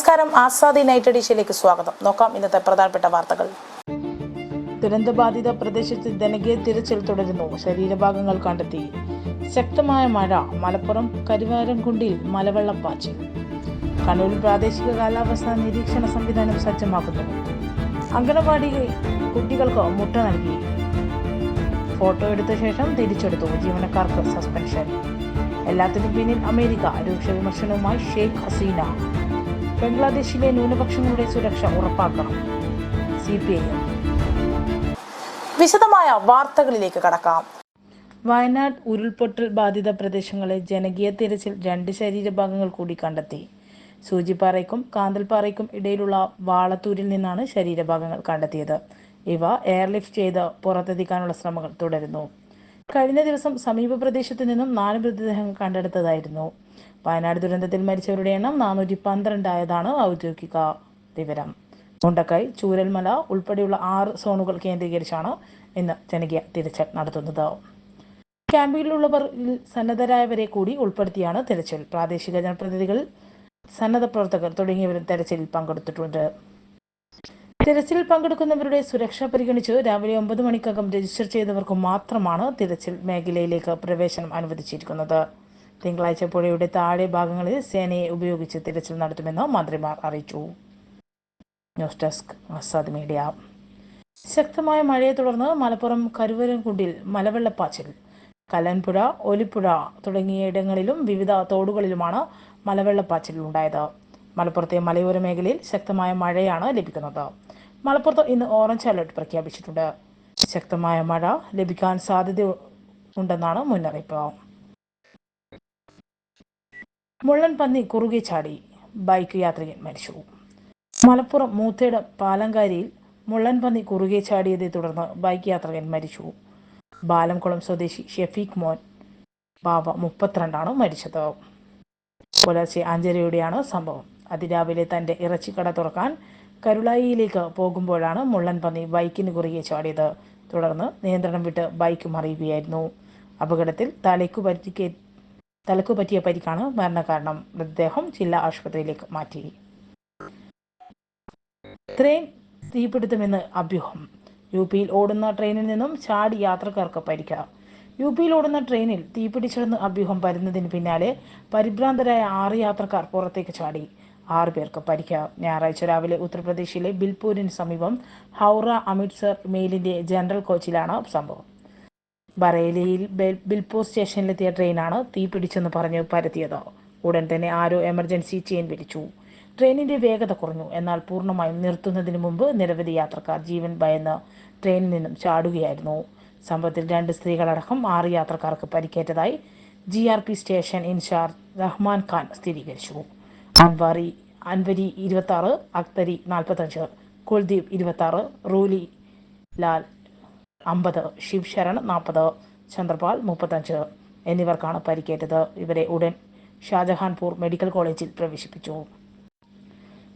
നമസ്കാരം. ആസാദി നൈറ്റ് എഡീഷയിലേക്ക് സ്വാഗതം. നോക്കാം ഇന്നത്തെ പ്രധാനപ്പെട്ട വാർത്തകൾ. ദുരന്തബാധിത പ്രദേശത്ത് ജനകീയ തിരച്ചിൽ തുടരുന്നു. ശരീരഭാഗങ്ങൾ കണ്ടെത്തി. ശക്തമായ മഴ. മലപ്പുറം കരുവാരംകുണ്ടിൽ മലവെള്ളപ്പാച്ചിൽ കണ്ണൂരിൽ പ്രാദേശിക കാലാവസ്ഥാ നിരീക്ഷണ സംവിധാനം സജ്ജമാക്കുന്നു. അംഗനവാടി കുട്ടികൾക്ക് മുട്ട നൽകി. ഫോട്ടോ എടുത്ത ശേഷം തിരിച്ചെടുത്തു. ജീവനക്കാർക്ക് സസ്പെൻഷൻ. എല്ലാത്തിനും പിന്നിൽ അമേരിക്ക. രൂക്ഷ വിമർശനവുമായി ഷെയ്ഖ് ഹസീന. ബംഗ്ലാദേശിലെ ന്യൂനപക്ഷങ്ങളുടെ സുരക്ഷ ഉറപ്പാക്കണം. സി പി ഐ വിശദമായ വാർത്തകളിലേക്ക് കടക്കാം. വയനാട് ഉരുൾപൊട്ടൽ ബാധിത പ്രദേശങ്ങളെ ജനകീയ തിരച്ചിൽ രണ്ട് ശരീരഭാഗങ്ങൾ കൂടി കണ്ടെത്തി. സൂചിപ്പാറയ്ക്കും കാന്തൽപ്പാറയ്ക്കും ഇടയിലുള്ള വാളത്തൂരിൽ നിന്നാണ് ശരീരഭാഗങ്ങൾ കണ്ടെത്തിയത്. ഇവ എയർലിഫ്റ്റ് ചെയ്ത് പുറത്തെത്തിക്കാനുള്ള ശ്രമങ്ങൾ തുടരുന്നു. കഴിഞ്ഞ ദിവസം സമീപ പ്രദേശത്തു നിന്നും നാല് മൃതദേഹങ്ങൾ കണ്ടെടുത്തതായിരുന്നു. വയനാട് ദുരന്തത്തിൽ മരിച്ചവരുടെ എണ്ണം നാനൂറ്റി പന്ത്രണ്ടായതാണ് ഔദ്യോഗിക വിവരം. മുണ്ടക്കൈ ചൂരൽമല ഉൾപ്പെടെയുള്ള ആറ് സോണുകൾ കേന്ദ്രീകരിച്ചാണ് ഇന്ന് ജനകീയ തിരച്ചിൽ നടത്തുന്നത്. ക്യാമ്പിലുള്ളവർ സന്നദ്ധരായവരെ കൂടി ഉൾപ്പെടുത്തിയാണ് തിരച്ചിൽ. പ്രാദേശിക ജനപ്രതിനിധികൾ സന്നദ്ധ പ്രവർത്തകർ തുടങ്ങിയവരും തെരച്ചിലിൽ പങ്കെടുത്തിട്ടുണ്ട്. തിരച്ചിലിൽ പങ്കെടുക്കുന്നവരുടെ സുരക്ഷ പരിഗണിച്ച് രാവിലെ ഒമ്പത് മണിക്കകം രജിസ്റ്റർ ചെയ്തവർക്ക് മാത്രമാണ് തിരച്ചിൽ മേഖലയിലേക്ക് പ്രവേശനം അനുവദിച്ചിരിക്കുന്നത്. തിങ്കളാഴ്ച പുഴയുടെ താഴെ ഭാഗങ്ങളിൽ സേനയെ ഉപയോഗിച്ച് തിരച്ചിൽ നടത്തുമെന്ന് മന്ത്രിമാർ അറിയിച്ചു. News desk Azad media. ശക്തമായ മഴയെ തുടർന്ന് മലപ്പുറം കരുവരൻകുണ്ടിൽ മലവെള്ളപ്പാച്ചിൽ കലൻപുഴ ഒലിപ്പുഴ തുടങ്ങിയ ഇടങ്ങളിലും വിവിധ തോടുകളിലുമാണ് മലവെള്ളപ്പാച്ചിൽ ഉണ്ടായത് മലപ്പുറത്തെ മലയോര മേഖലയിൽ ശക്തമായ മഴയാണ് ലഭിക്കുന്നത്. മലപ്പുറത്ത് ഇന്ന് ഓറഞ്ച് അലർട്ട് പ്രഖ്യാപിച്ചിട്ടുണ്ട്. ശക്തമായ മഴ ലഭിക്കാൻ സാധ്യത ഉണ്ടെന്നാണ് മുന്നറിയിപ്പ്. മുള്ളൻ പന്നി കുറുകെ ചാടി. ബൈക്ക് യാത്രികൻ മരിച്ചു. മലപ്പുറം മൂത്തേട് പാലങ്കാരിയിൽ മുള്ളൻ പന്നി കുറുകെ ചാടിയതെ തുടർന്ന് ബൈക്ക് യാത്രികൻ മരിച്ചു. ബാലംകുളം സ്വദേശി ഷെഫീഖ് മോൻ ബാബ മുപ്പത്തിരണ്ടാണ് മരിച്ചത്. പുലർച്ചെ അഞ്ചരയോടെയാണ് സംഭവം. അതിരാവിലെ തന്റെ ഇറച്ചിക്കട തുറക്കാൻ കരുളായിയിലേക്ക് പോകുമ്പോഴാണ് മുള്ളൻ പന്നി ബൈക്കിന് കുറുകെ ചാടിയത്. തുടർന്ന് നിയന്ത്രണം വിട്ട് ബൈക്ക് മറിയുകയായിരുന്നു. അപകടത്തിൽ തലയ്ക്കു പരിക്കേ തലക്കു പറ്റിയ പരിക്കാണ് മരണകാരണം. മൃതദേഹം ജില്ലാ ആശുപത്രിയിലേക്ക് മാറ്റി. ട്രെയിൻ തീപിടുത്തമെന്ന് അഭ്യൂഹം. യു പിയിൽ ഓടുന്ന ട്രെയിനിൽ നിന്നും ചാടി യാത്രക്കാർക്ക് പരിക്ക. യു പിയിൽ ഓടുന്ന ട്രെയിനിൽ തീപിടിച്ചെന്ന് അഭ്യൂഹം വരുന്നതിന് പിന്നാലെ പരിഭ്രാന്തരായ ആറ് യാത്രക്കാർ പുറത്തേക്ക് ചാടി. ആറ് പേർക്ക് പരിക്ക. ഞായറാഴ്ച രാവിലെ ഉത്തർപ്രദേശിലെ ബിൽപൂരിന് സമീപം ഹൗറ അമൃത്സർ മെയിലിന്റെ ജനറൽ കോച്ചിലാണ് സംഭവം. ബറേലിയിൽ ബെൽ- ബിൽപൂർ സ്റ്റേഷനിലെത്തിയ ട്രെയിനാണ് തീ പിടിച്ചെന്ന് പറഞ്ഞ് പരത്തിയത്. ഉടൻ തന്നെ ആരോ എമർജൻസി ചെയിൻ വിളിച്ചു ട്രെയിനിന്റെ വേഗത കുറഞ്ഞു. എന്നാൽ പൂർണമായും നിർത്തുന്നതിന് മുമ്പ് നിരവധി യാത്രക്കാർ ജീവൻ ഭയന്ന് ട്രെയിനിൽ നിന്നും ചാടുകയായിരുന്നു. സംഭവത്തിൽ രണ്ട് സ്ത്രീകളടക്കം ആറ് യാത്രക്കാർക്ക് പരിക്കേറ്റതായി G station in charge Rahman Khan സ്ഥിരീകരിച്ചു. അൻവാറി അൻവരി ഇരുപത്തി ആറ് അക്തരി നാൽപ്പത്തഞ്ച് കുൽദീപ് ഇരുപത്തി ആറ് റൂലി ലാൽ അമ്പത് ശിവ് ശരൺ നാൽപ്പത് ചന്ദ്രപാൽ മുപ്പത്തഞ്ച് എന്നിവർക്കാണ് പരിക്കേറ്റത്. ഇവരെ ഉടൻ ഷാജഹാൻപൂർ മെഡിക്കൽ കോളേജിൽ പ്രവേശിപ്പിച്ചു.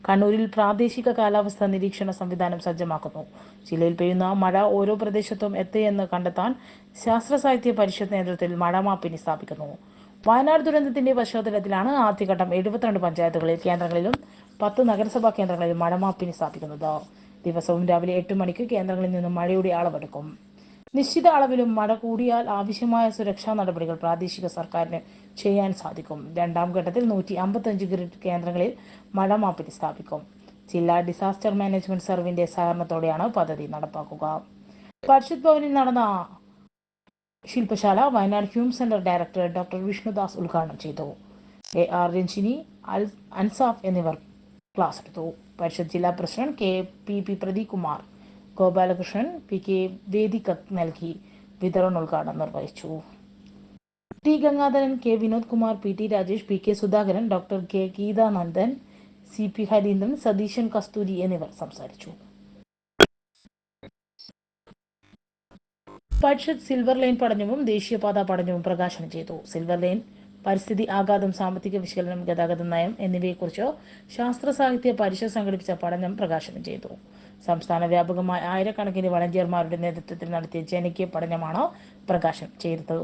കണ്ണൂരിൽ പ്രാദേശിക കാലാവസ്ഥാ നിരീക്ഷണ സംവിധാനം സജ്ജമാക്കുന്നു. ജില്ലയിൽ പെയ്യുന്ന മഴ ഓരോ പ്രദേശത്തും എത്തിയെന്ന് കണ്ടെത്താൻ ശാസ്ത്ര സാഹിത്യ പരിഷത്ത് നേതൃത്വത്തിൽ മഴ മാപ്പിനി സ്ഥാപിക്കുന്നു. വയനാട് ദുരന്തത്തിന്റെ പശ്ചാത്തലത്തിലാണ് ആദ്യഘട്ടം എഴുപത്തിരണ്ട് പഞ്ചായത്തുകളിൽ കേന്ദ്രങ്ങളിലും പത്ത് നഗരസഭാ കേന്ദ്രങ്ങളിലും മഴ മാപ്പിനി സ്ഥാപിക്കുന്നത് ദിവസവും രാവിലെ എട്ട് മണിക്ക് കേന്ദ്രങ്ങളിൽ നിന്നും മഴയുടെ അളവെടുക്കും. നിശ്ചിത അളവിലും മഴ കൂടിയാൽ ആവശ്യമായ സുരക്ഷാ നടപടികൾ പ്രാദേശിക സർക്കാരിന് ചെയ്യാൻ സാധിക്കും. രണ്ടാം ഘട്ടത്തിൽ നൂറ്റി അമ്പത്തഞ്ച് ഗ്രിഡ് കേന്ദ്രങ്ങളിൽ മഴ മാപ്പിന് സ്ഥാപിക്കും. ജില്ലാ ഡിസാസ്റ്റർ മാനേജ്മെന്റ് സർവിന്റെ സഹകരണത്തോടെയാണ് പദ്ധതി നടപ്പാക്കുക. പരിഷത്ത് ഭവനിൽ നടന്ന ശില്പശാല Wayanad Hume centre director doctor Vishnudas ഉദ്ഘാടനം ചെയ്തു. എ ആർ രഞ്ജിനി അൽ അൻസാഫ് എന്നിവർ ക്ലാസ് എടുത്തു. പരിഷത്ത് ജില്ലാ president K P P Pradeep Kumar Gopalakrishnan P K Vedika നൽകി വിതരണോദ്ഘാടനം നിർവഹിച്ചു. T Gangadharan K Vinod Kumar P T Rajesh P K Sudhakaran doctor K Geethanandan C P Hareendran Satheesan Kasthuri എന്നിവർ സംസാരിച്ചു. പരിഷത്ത് silver line പഠനവും ദേശീയപാത പഠനവും പ്രകാശനം ചെയ്തു. സിൽവർ ലൈൻ പരിസ്ഥിതി ആഘാതം സാമ്പത്തിക വിശകലനം ഗതാഗത നയം എന്നിവയെക്കുറിച്ച് ശാസ്ത്ര സാഹിത്യ പരിഷത്ത് സംഘടിപ്പിച്ച പഠനം പ്രകാശനം ചെയ്തു. സംസ്ഥാന വ്യാപകമായ ആയിരക്കണക്കിന് വളണ്ടിയർമാരുടെ നേതൃത്വത്തിൽ നടത്തിയ ജനകീയ പഠനമാണ് പ്രകാശനം ചെയ്തത്.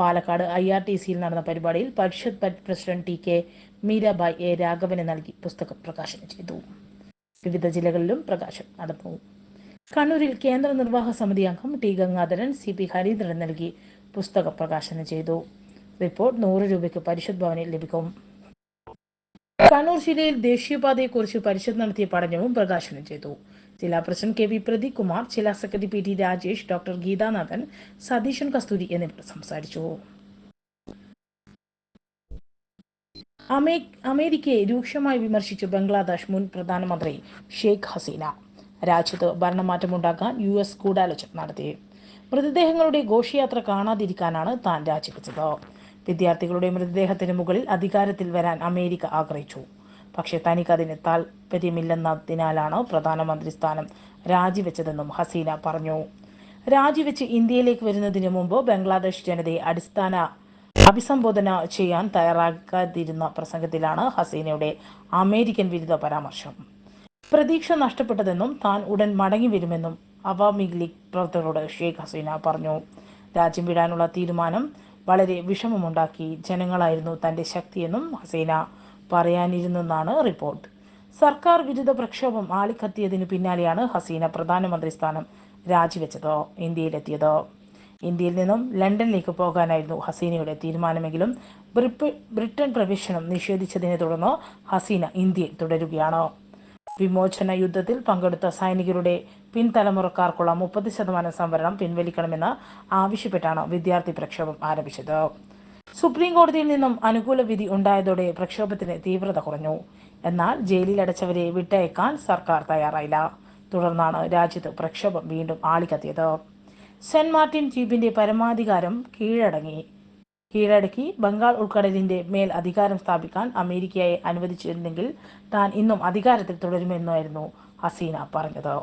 പാലക്കാട് ഐ ആർ ടി സിയിൽ നടന്ന പരിപാടിയിൽ Parishad president T K Meerabai A Raghavan നൽകി പുസ്തകം പ്രകാശനം ചെയ്തു. വിവിധ ജില്ലകളിലും പ്രകാശനം നടന്നു. കണ്ണൂരിൽ കേന്ദ്ര നിർവാഹക സമിതി അംഗം T Gangadharan C P Hareendran നൽകി പുസ്തക പ്രകാശനം ചെയ്തു. റിപ്പോർട്ട് നൂറ് രൂപയ്ക്ക് പരിഷത്ത് ഭവനിൽ ലഭിക്കും. കണ്ണൂർ ജില്ലയിൽ ദേശീയപാതയെക്കുറിച്ച് പരിഷത്ത് നടത്തിയ പഠനവും പ്രകാശനം ചെയ്തു. ജില്ലാ president K V Pradeep Kumar ജില്ലാ secretary P T Rajesh doctor Geethanathan Satheesan Kasthuri എന്നിവർ സംസാരിച്ചു. അമേ- അമേരിക്കയെ രൂക്ഷമായി വിമർശിച്ചു ബംഗ്ലാദേശ് മുൻ പ്രധാനമന്ത്രി ഷെയ്ഖ് ഹസീന. രാജ്യത്ത് ഭരണമാറ്റമുണ്ടാക്കാൻ യു എസ് ഗൂഢാലോചന നടത്തി. മൃതദേഹങ്ങളുടെ ഘോഷയാത്ര കാണാതിരിക്കാനാണ് താൻ രാജിവെച്ചത്. വിദ്യാർത്ഥികളുടെ മൃതദേഹത്തിന് മുകളിൽ അധികാരത്തിൽ വരാൻ അമേരിക്ക ആഗ്രഹിച്ചു. പക്ഷേ തനിക്ക് തനിക്കതിന് താല്പര്യമില്ലെന്നതിനാലാണ് പ്രധാനമന്ത്രി സ്ഥാനം രാജിവെച്ചതെന്നും ഹസീന പറഞ്ഞു. രാജിവെച്ച് ഇന്ത്യയിലേക്ക് വരുന്നതിന് മുമ്പ് ബംഗ്ലാദേശ് ജനതയെ അടിസ്ഥാന അഭിസംബോധന ചെയ്യാൻ തയ്യാറാക്കാതിരുന്ന പ്രസംഗത്തിലാണ് ഹസീനയുടെ അമേരിക്കൻ വിരുദ്ധ പരാമർശം. പ്രതീക്ഷ നഷ്ടപ്പെട്ടതെന്നും താൻ ഉടൻ മടങ്ങി വരുമെന്നും അവാമി ലീഗ് പ്രവർത്തകരോട് ഷെയ്ഖ് ഹസീന പറഞ്ഞു. രാജ്യം വിടാനുള്ള തീരുമാനം വളരെ വിഷമമുണ്ടാക്കി ജനങ്ങളായിരുന്നു തന്റെ ശക്തിയെന്നും ഹസീന പറയാനിരുന്നെന്നാണ് റിപ്പോർട്ട്. സർക്കാർ വിരുദ്ധ പ്രക്ഷോഭം ആളിക്കത്തിയതിനു പിന്നാലെയാണ് ഹസീന പ്രധാനമന്ത്രി സ്ഥാനം രാജിവെച്ചതോ ഇന്ത്യയിലെത്തിയത്. ഇന്ത്യയിൽ നിന്നും ലണ്ടനിലേക്ക് പോകാനായിരുന്നു ഹസീനയുടെ തീരുമാനമെങ്കിലും ബ്രിട്ടൻ പ്രവേശനം നിഷേധിച്ചതിനെ തുടർന്ന് ഹസീന ഇന്ത്യയിൽ തുടരുകയാണ്. വിമോചന യുദ്ധത്തിൽ പങ്കെടുത്ത സൈനികരുടെ പിൻതലമുറക്കാർക്കുള്ള മുപ്പത് ശതമാനം സംവരണം പിൻവലിക്കണമെന്ന് ആവശ്യപ്പെട്ടാണ് വിദ്യാർത്ഥി പ്രക്ഷോഭം ആരംഭിച്ചത്. സുപ്രീം കോടതിയിൽ നിന്നും അനുകൂല വിധി ഉണ്ടായതോടെ പ്രക്ഷോഭത്തിന് തീവ്രത കുറഞ്ഞു. എന്നാൽ ജയിലിൽ അടച്ചവരെ വിട്ടയക്കാൻ സർക്കാർ തയ്യാറായില്ല. തുടർന്നാണ് രാജ്യത്ത് പ്രക്ഷോഭം വീണ്ടും ആളിക്കത്തിയത്. സെന്റ് മാർട്ടിൻ ദ്വീപിന്റെ പരമാധികാരം കീഴടങ്ങി. കീഴടക്കി ബംഗാൾ ഉൾക്കടലിന്റെ മേൽ അധികാരം സ്ഥാപിക്കാൻ അമേരിക്കയെ അനുവദിച്ചിരുന്നെങ്കിൽ താൻ ഇന്നും അധികാരത്തിൽ തുടരുമെന്നായിരുന്നു ഹസീന പറഞ്ഞത്.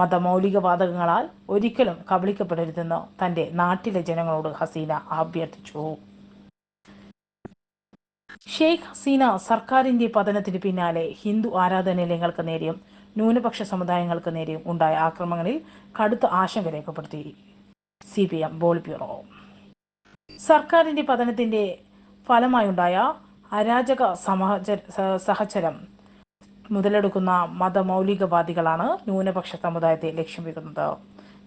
മതമൗലികവാദങ്ങളാൽ ഒരിക്കലും കബളിക്കപ്പെടരുതെന്ന് തന്റെ നാട്ടിലെ ജനങ്ങളോട് ഹസീന അഭ്യർത്ഥിച്ചു. ഷെയ്ഖ് ഹസീന സർക്കാരിന്റെ പതനത്തിന് പിന്നാലെ ഹിന്ദു ആരാധനാലയങ്ങൾക്ക് നേരെയും ന്യൂനപക്ഷ സമുദായങ്ങൾക്ക് നേരെയും ഉണ്ടായ ആക്രമണങ്ങളിൽ കടുത്ത ആശങ്ക രേഖപ്പെടുത്തി. C P M politburo സർക്കാരിന്റെ പതനത്തിന്റെ ഫലമായുണ്ടായ അരാജക സമഹച സ- സഹചരം മുതലെടുക്കുന്ന മതമൗലികവാദികളാണ് ന്യൂനപക്ഷ സമുദായത്തെ ലക്ഷ്യം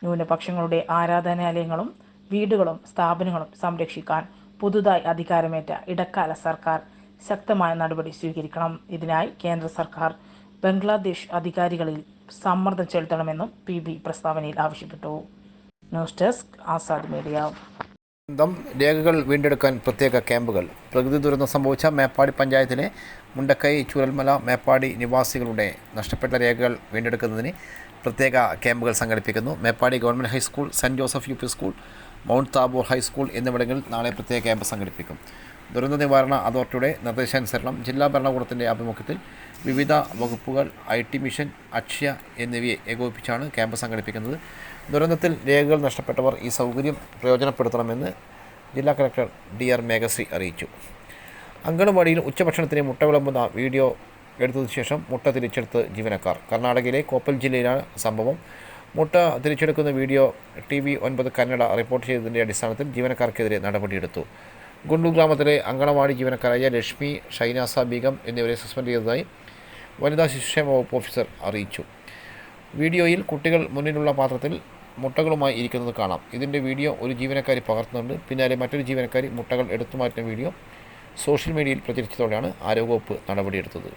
ന്യൂനപക്ഷങ്ങളുടെ ആരാധനാലയങ്ങളും വീടുകളും സ്ഥാപനങ്ങളും സംരക്ഷിക്കാൻ പുതുതായി അധികാരമേറ്റ ഇടക്കാല സർക്കാർ ശക്തമായ നടപടി സ്വീകരിക്കണം. ഇതിനായി കേന്ദ്ര സർക്കാർ ബംഗ്ലാദേശ് അധികാരികളിൽ സമ്മർദ്ദം ചെലുത്തണമെന്നും പി ബി പ്രസ്താവനയിൽ ആവശ്യപ്പെട്ടു. News desk Azad media. സ്വന്തം രേഖകൾ വീണ്ടെടുക്കാൻ പ്രത്യേക ക്യാമ്പുകൾ. പ്രകൃതി ദുരന്തം സംഭവിച്ച മേപ്പാടി പഞ്ചായത്തിലെ മുണ്ടക്കൈ ചൂരൽമല മേപ്പാടി നിവാസികളുടെ നഷ്ടപ്പെട്ട രേഖകൾ വീണ്ടെടുക്കുന്നതിന് പ്രത്യേക ക്യാമ്പുകൾ സംഘടിപ്പിക്കുന്നു. Meppadi government high school Saint Joseph U P school Mount Tabor high school എന്നിവിടങ്ങളിൽ നാളെ പ്രത്യേക ക്യാമ്പ് സംഘടിപ്പിക്കും. ദുരന്ത നിവാരണ അതോറിറ്റിയുടെ നിർദ്ദേശാനുസരണം ജില്ലാ ഭരണകൂടത്തിന്റെ ആഭിമുഖ്യത്തിൽ വിവിധ വകുപ്പുകൾ ഐ ടി മിഷൻ അക്ഷയ എന്നിവയെ ഏകോപിപ്പിച്ചാണ് ക്യാമ്പ് സംഘടിപ്പിക്കുന്നത്. ദുരന്തത്തിൽ രേഖകൾ നഷ്ടപ്പെട്ടവർ ഈ സൗകര്യം പ്രയോജനപ്പെടുത്തണമെന്ന് ജില്ലാ കളക്ടർ ഡി ആർ മേഘശ്രീ അറിയിച്ചു. അങ്കണവാടിയിൽ ഉച്ചഭക്ഷണത്തിന് മുട്ട വിളമ്പുന്ന വീഡിയോ എടുത്തതിനു ശേഷം മുട്ട തിരിച്ചെടുത്ത് ജീവനക്കാർ. കർണാടകയിലെ കോപ്പൽ ജില്ലയിലാണ് സംഭവം. മുട്ട തിരിച്ചെടുക്കുന്ന വീഡിയോ ടി വി ഒൻപത് കന്നഡ റിപ്പോർട്ട് ചെയ്തതിന്റെ അടിസ്ഥാനത്തിൽ ജീവനക്കാർക്കെതിരെ നടപടിയെടുത്തു. ഗുണ്ടു ഗ്രാമത്തിലെ അങ്കണവാടി ജീവനക്കാരായ ലക്ഷ്മി ഷൈനാസ ബീഗം എന്നിവരെ സസ്പെൻഡ് ചെയ്തതായി വനിതാ ശിശുക്ഷേമ വകുപ്പ് ഓഫീസർ അറിയിച്ചു. വീഡിയോയിൽ കുട്ടികൾ മുന്നിലുള്ള പാത്രത്തിൽ മുട്ടകളുമായി ഇരിക്കുന്നത് കാണാം. ഇതിന്റെ വീഡിയോ ഒരു ജീവനക്കാരി പകർത്തുന്നുണ്ട്. പിന്നാലെ മറ്റൊരു ജീവനക്കാരി മുട്ടകൾ എടുത്തു മാറ്റുന്ന വീഡിയോ സോഷ്യൽ മീഡിയയിൽ പ്രചരിച്ചതോടെയാണ് ആരോഗ്യവകുപ്പ് നടപടിയെടുത്തത്.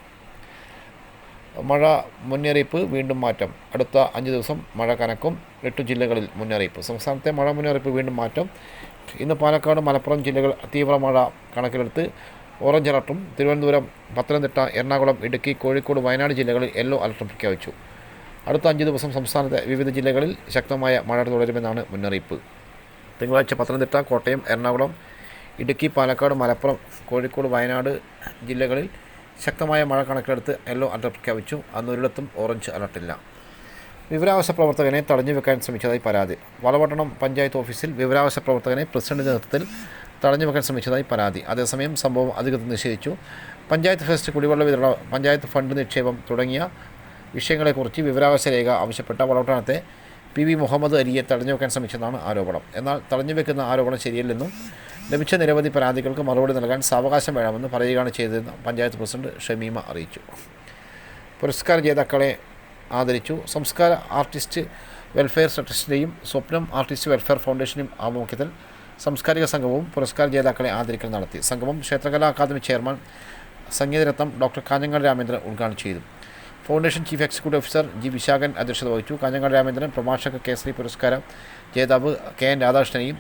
മഴ മുന്നറിയിപ്പ് വീണ്ടും മാറ്റം. അടുത്ത അഞ്ച് ദിവസം മഴ കനക്കും. എട്ട് ജില്ലകളിൽ മുന്നറിയിപ്പ്. സംസ്ഥാനത്തെ മഴ മുന്നറിയിപ്പ് വീണ്ടും മാറ്റം. ഇന്ന് പാലക്കാട് മലപ്പുറം ജില്ലകൾ തീവ്ര മഴ കണക്കിലെടുത്ത് ഓറഞ്ച് അലർട്ടും. തിരുവനന്തപുരം പത്തനംതിട്ട എറണാകുളം ഇടുക്കി കോഴിക്കോട് വയനാട് ജില്ലകളിൽ യെല്ലോ അലർട്ടും പ്രഖ്യാപിച്ചു. അടുത്ത അഞ്ച് ദിവസം സംസ്ഥാനത്തെ വിവിധ ജില്ലകളിൽ ശക്തമായ മഴ തുടരുമെന്നാണ് മുന്നറിയിപ്പ്. തിങ്കളാഴ്ച പത്തനംതിട്ട കോട്ടയം എറണാകുളം ഇടുക്കി പാലക്കാട് മലപ്പുറം കോഴിക്കോട് വയനാട് ജില്ലകളിൽ ശക്തമായ മഴ കണക്കിലെടുത്ത് യെല്ലോ അലർട്ട് പ്രഖ്യാപിച്ചു. അന്ന് ഒരിടത്തും ഓറഞ്ച് അലർട്ടില്ല. വിവരാവശ പ്രവർത്തകനെ തടഞ്ഞു വെക്കാൻ ശ്രമിച്ചതായി പരാതി. വളവട്ടണം പഞ്ചായത്ത് ഓഫീസിൽ വിവരാവശ പ്രവർത്തകനെ പ്രസിഡന്റ് നേതൃത്വത്തിൽ തടഞ്ഞു വെക്കാൻ ശ്രമിച്ചതായി പരാതി. അതേസമയം സംഭവം അധികൃതർ നിഷേധിച്ചു. പഞ്ചായത്ത് ഫെസ്റ്റ് കുടിവെള്ള വിതരണം പഞ്ചായത്ത് ഫണ്ട് നിക്ഷേപം തുടങ്ങിയ വിഷയങ്ങളെക്കുറിച്ച് വിവരാവകാശ രേഖ ആവശ്യപ്പെട്ട വളപട്ടണത്തെ പി വി മുഹമ്മദ് അലിയെ തടഞ്ഞു വെക്കാൻ ശ്രമിച്ചതാണ് ആരോപണം. എന്നാൽ തടഞ്ഞു വെക്കുന്ന ആരോപണം ശരിയല്ലെന്നും ലഭിച്ച നിരവധി പരാതികൾക്ക് മറുപടി നൽകാൻ സാവകാശം വേണമെന്ന് പറയുകയാണ് ചെയ്തതെന്ന് പഞ്ചായത്ത് പ്രസിഡന്റ് ഷമീമ അറിയിച്ചു. പുരസ്കാര ജേതാക്കളെ ആദരിച്ചു. സംസ്കാര ആർട്ടിസ്റ്റ് വെൽഫെയർ ട്രസ്റ്റിന്റെയും സ്വപ്നം ആർട്ടിസ്റ്റ് വെൽഫെയർ ഫൗണ്ടേഷനും ആഭിമുഖ്യത്തിൽ സാംസ്കാരിക സംഗമവും പുരസ്കാര ജേതാക്കളെ ആദരിക്കൽ നടത്തി. സംഗമം ക്ഷേത്രകലാ അക്കാദമി ചെയർമാൻ സംഗീതരത്നം ഡോക്ടർ കാഞ്ഞങ്ങാട് രാമേന്ദ്രൻ ഉദ്ഘാടനം ചെയ്തു. Foundation chief executive officer G Visakhan അധ്യക്ഷത വഹിച്ചു കാഞ്ഞങ്ങാട് രാമേന്ദ്രൻ പ്രഭാഷക കേസരി പുരസ്കാരം ജേതാവ് കെ. എൻ. രാധാകൃഷ്ണനെയും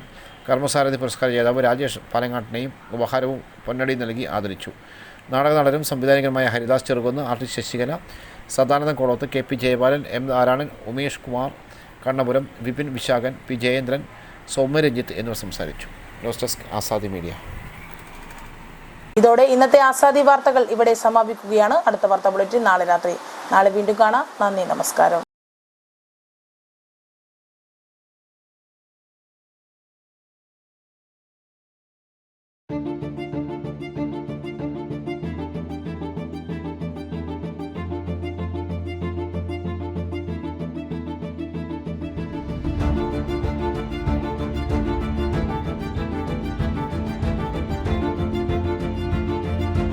കർമ്മസാരഥി പുരസ്കാര ജേതാവ് രാജേഷ് പാലങ്ങാട്ടിനെയും ഉപഹാരവും പൊന്നടി നൽകി ആദരിച്ചു. നാടക നടനും സംവിധായകനുമായ Haridas Cherukunnu artist Sasikala Sadanandan Kolothu K. P. Jayapalan M. Narayanan Umesh Kumar Kannapuram Vipin Visakhan P. Jayendran Soumyaranjith എന്നിവർ സംസാരിച്ചു. News desk Azadi media. ഇതോടെ ഇന്നത്തെ ആസാദി വാർത്തകൾ ഇവിടെ സമാപിക്കുകയാണ്. അടുത്ത വാർത്താ ബുള്ളറ്റിൻ നാളെ രാത്രി നാളെ വീണ്ടും കാണാം. നന്ദി നമസ്കാരം.